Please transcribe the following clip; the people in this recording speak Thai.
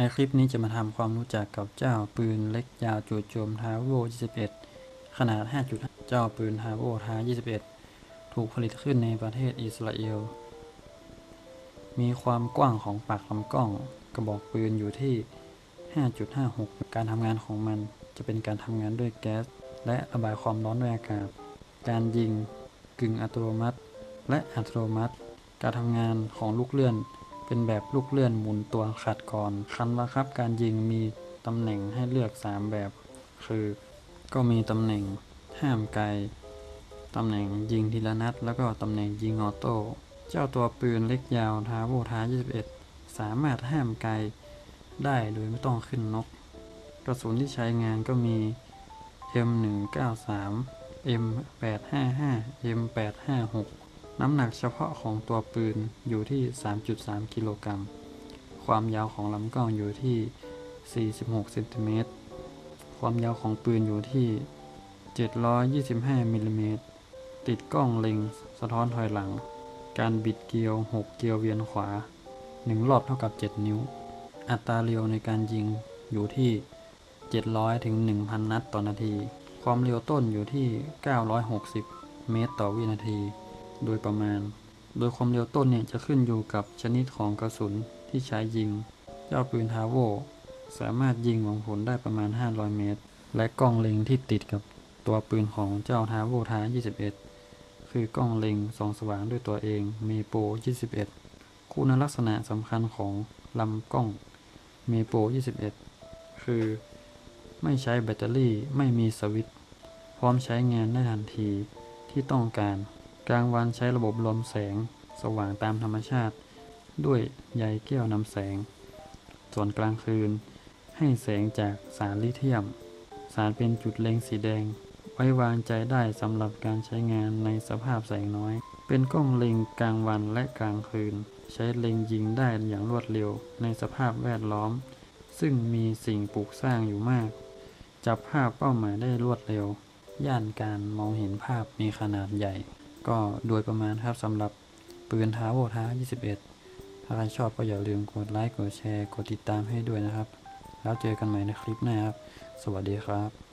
ในคลิปนี้จะมาทำความรู้จักกับเจ้าปืนเล็กยาวจู่โจมทาโว21 ขนาด 5.5 เจ้าปืนทาโวทา21 ถูกผลิตขึ้นในประเทศอิสราเอล มีความกว้างของปากลำกล้องกระบอกปืนอยู่ที่ 5.56 การทำงานของมันจะเป็นการทำงานด้วยแก๊ส และระบายความร้อนด้วยอากาศ การยิงกึ่งอัตโนมัติ และอัตโนมัติ การทำงานของลูกเลื่อน เป็นแบบลูกเลื่อนหมุนตัวขัดก่อน คันบังคับการยิงมีตำแหน่งให้เลือก 3 แบบ คือ ก็มีตำแหน่งห้ามไกล ตำแหน่งยิงทีละนัด แล้วก็ตำแหน่งยิงออโต้ เจ้าตัวปืนเล็กยาวท้าโวทา21 สามารถห้ามไกลได้โดยไม่ต้องขึ้นนก กระสุนที่ใช้งานก็มี M193 M855 M856 น้ำหนักเฉพาะของตัวปืนอยู่ที่ 3.3 กิโลกรัม ความยาวของลำกล้องอยู่ที่ 46เซนติเมตร ความยาวของปืนอยู่ที่ 725มิลลิเมตร ติดกล้องเล็ง สะท้อนถอยหลัง การบิดเกลียว 6 เกลียวเวียนขวา 1 รอบเท่ากับ 7 นิ้ว อัตราเร็วในการยิงอยู่ที่ 700 ถึง 1,000 นัดต่อนาที ความเร็วต้นอยู่ที่ 960 เมตรต่อวินาที โดยประมาณ โดยความเร็วต้นเนี่ยจะขึ้นอยู่กับชนิดของกระสุนที่ใช้ยิง เจ้าปืนทาโวสามารถยิงหวังผลได้ประมาณ 500 เมตร และกล้องเล็งที่ติดกับตัวปืนของเจ้าทาโวทา21 คือกล้องเล็งสองสว่างด้วยตัวเองเมโป 21 คุณลักษณะสำคัญของลำกล้องเมโป 21 คือไม่ใช้แบตเตอรี่ไม่มีสวิตช์พร้อมใช้งานได้ทันทีที่ต้องการ กลางวันใช้ระบบรวมแสงสว่างตามธรรมชาติ ด้วยใยแก้วนำแสง ส่วนกลางคืน ให้แสงจากสารลิเธียม สารเป็นจุดเล็งสีแดง ไว้วางใจได้สำหรับการใช้งานในสภาพแสงน้อย เป็นกล้องเล็งกลางวันและกลางคืน ใช้เล็งยิงได้อย่างรวดเร็วในสภาพแวดล้อม ซึ่งมีสิ่งปลูกสร้างอยู่มาก จับภาพเป้าหมายได้รวดเร็ว ย่านการมองเห็นภาพมีขนาดใหญ่ ก็โดยประมาณครับสำหรับปืนท้าโวท้า 21 ถ้าใครชอบก็อย่าลืมกดไลค์ กดแชร์ กดติดตามให้ด้วยนะครับ แล้วเจอกันใหม่ในคลิปหน้าครับ สวัสดีครับ